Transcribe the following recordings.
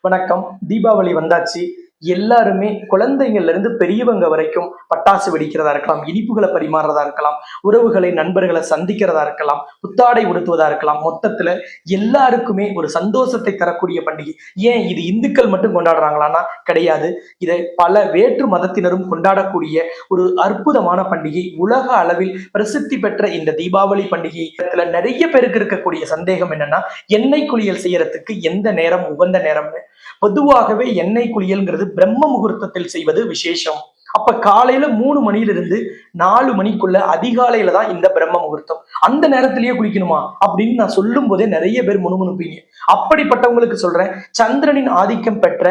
வணக்கம். தீபாவளி வந்தாச்சு. எல்லாருமே குழந்தைங்கள்ல இருந்து பெரியவங்க வரைக்கும் பட்டாசு வெடிக்கிறதா இருக்கலாம் இனிப்புகளை பரிமாறுறதா இருக்கலாம் உறவுகளை நண்பர்களை சந்திக்கிறதா இருக்கலாம் புத்தாடை உடுத்துவதா இருக்கலாம் மொத்தத்துல எல்லாருக்குமே ஒரு சந்தோஷத்தை தரக்கூடிய பண்டிகை. ஏன் இது இந்துக்கள் மட்டும் கொண்டாடுறாங்களான்னா கிடையாது. இதை பல வேற்று மதத்தினரும் கொண்டாடக்கூடிய ஒரு அற்புதமான பண்டிகை. உலக அளவில் பிரசித்தி பெற்ற இந்த தீபாவளி பண்டிகை. இடத்துல நிறைய பேருக்கு இருக்கக்கூடிய சந்தேகம் என்னன்னா எண்ணெய் குளியல் செய்யறதுக்கு எந்த நேரம் உகந்த நேரம்னு? பொதுவாகவே எண்ணெய் குளியல்ங்கிறது பிரம்ம முகூர்த்தத்தில் செய்வது விசேஷம். அப்ப காலையில மூணு மணியிலிருந்து நாலு மணிக்குள்ள அதிகாலையில தான் இந்த பிரம்ம முகூர்த்தம். அந்த நேரத்திலேயே குளிக்கணுமா அப்படின்னு நான் சொல்லும் போதே நிறைய பேர் முணுமுணுப்பீங்க. அப்படிப்பட்டவங்களுக்கு சொல்றேன் சந்திரனின் ஆதிக்கம் பெற்ற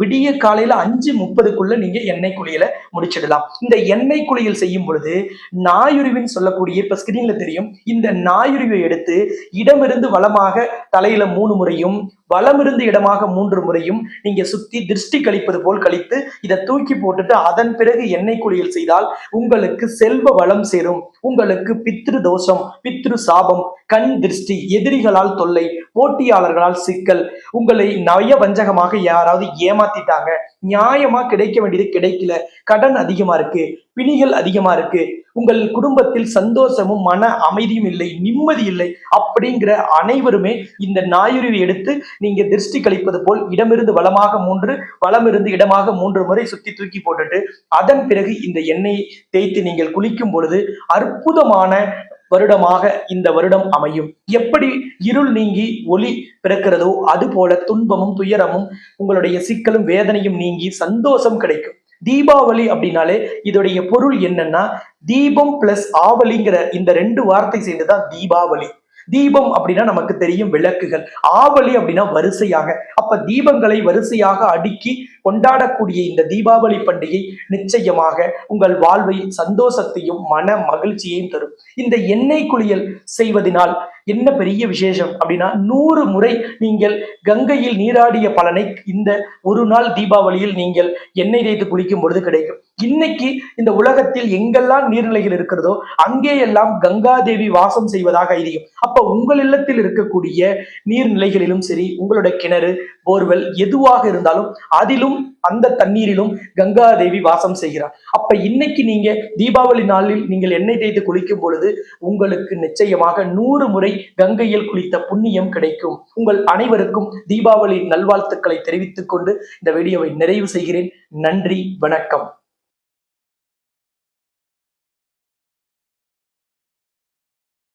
விடிய காலையில அஞ்சு முப்பதுக்குள்ள நீங்க எண்ணெய் குளியலை முடிச்சிடலாம். இந்த எண்ணெய் குளியல் செய்யும் பொழுது நாயுருவின்னு சொல்லக்கூடிய இப்ப ஸ்கிரீன்ல தெரியும் இந்த நாயுருவை எடுத்து இடமிருந்து வளமாக தலையில மூணு முறையும் வளமிருந்து இடமாக மூன்று முறையும் நீங்க சுத்தி திருஷ்டி கழிப்பது போல் கழித்து இதை தூக்கி போட்டுட்டு அதன் பிறகு எண்ணெய் குளியல் செய்தால் உங்களுக்கு செல்வ வளம் சேரும். உங்களுக்கு பித்ரு தோஷம். பித்ரு சாபம் கண் திருஷ்டி எதிரிகளால் தொல்லை போட்டியாளர்களால் சிக்கல். உங்களை நய வஞ்சகமாக யாராவது ஏமாத்திட்டாங்க. நியாயமா கிடைக்க வேண்டியது கிடைக்கல. கடன் அதிகமா இருக்கு. பிணிகள் அதிகமா இருக்கு. உங்கள் குடும்பத்தில் சந்தோஷமும் மன அமைதியும் இல்லை. நிம்மதி இல்லை. அப்படிங்கிற அனைவருமே இந்த நாயுருவி எடுத்து நீங்க திருஷ்டி கழிப்பது போல் இடமிருந்து வளமாக மூன்று வளமிருந்து இடமாக மூன்று முறை சுத்தி தூக்கி போட்டுட்டு அதன் பிறகு இந்த எண்ணெயை தேய்த்து நீங்கள் குளிக்கும் பொழுது அற்புதமான வருடமாக இந்த வருடம் அமையும். எப்படி இருள் நீங்கி ஒளி பிறக்கிறதோ அது போல துன்பமும் துயரமும் உங்களுடைய சிக்கலும் வேதனையும் நீங்கி சந்தோஷம் கிடைக்கும். தீபாவளி அப்படின்னாலே இதோடைய பொருள் என்னன்னா தீபம் பிளஸ் ஆவலிங்கிற இந்த ரெண்டு வார்த்தை சேர்ந்துதான் தீபாவளி. தீபம் அப்படின்னா நமக்கு தெரியும் விளக்குகள். ஆவலி அப்படின்னா வரிசையாக. அப்ப தீபங்களை வரிசையாக அடுக்கி கொண்டாடக்கூடிய இந்த தீபாவளி பண்டிகை நிச்சயமாக உங்கள் வாழ்வை சந்தோஷத்தையும் மன மகிழ்ச்சியையும் தரும். இந்த எண்ணெய் குளியல் செய்வதனால் என்ன பெரிய விசேஷம் அப்படின்னா நூறு முறை நீங்கள் கங்கையில் நீராடிய பலனை இந்த ஒரு நாள் தீபாவளியில் நீங்கள் எண்ணெய் தேய்த்து குளிக்கும் பொழுது கிடைக்கும். இன்னைக்கு இந்த உலகத்தில் எங்கெல்லாம் நீர்நிலைகள் இருக்கிறதோ அங்கே எல்லாம் கங்காதேவி வாசம் செய்வதாக ஐதீகம் அப்ப உங்கள் இல்லத்தில் இருக்கக்கூடிய நீர்நிலைகளிலும் சரி உங்களுடைய கிணறு போர்வெல் எதுவாக இருந்தாலும் அதிலும் அந்த தண்ணீரிலும் கங்கா தேவி வாசம் செய்கிறார். அப்ப இன்னைக்கு நீங்க தீபாவளி நாளில் நீங்கள் எண்ணெய் தேய்த்து குளிக்கும் பொழுது உங்களுக்கு நிச்சயமாக நூறு முறை கங்கையில் குளித்த புண்ணியம் கிடைக்கும். உங்கள் அனைவருக்கும் தீபாவளி நல்வாழ்த்துக்களை தெரிவித்துக் கொண்டு இந்த வீடியோவை நிறைவு செய்கிறேன். நன்றி வணக்கம்.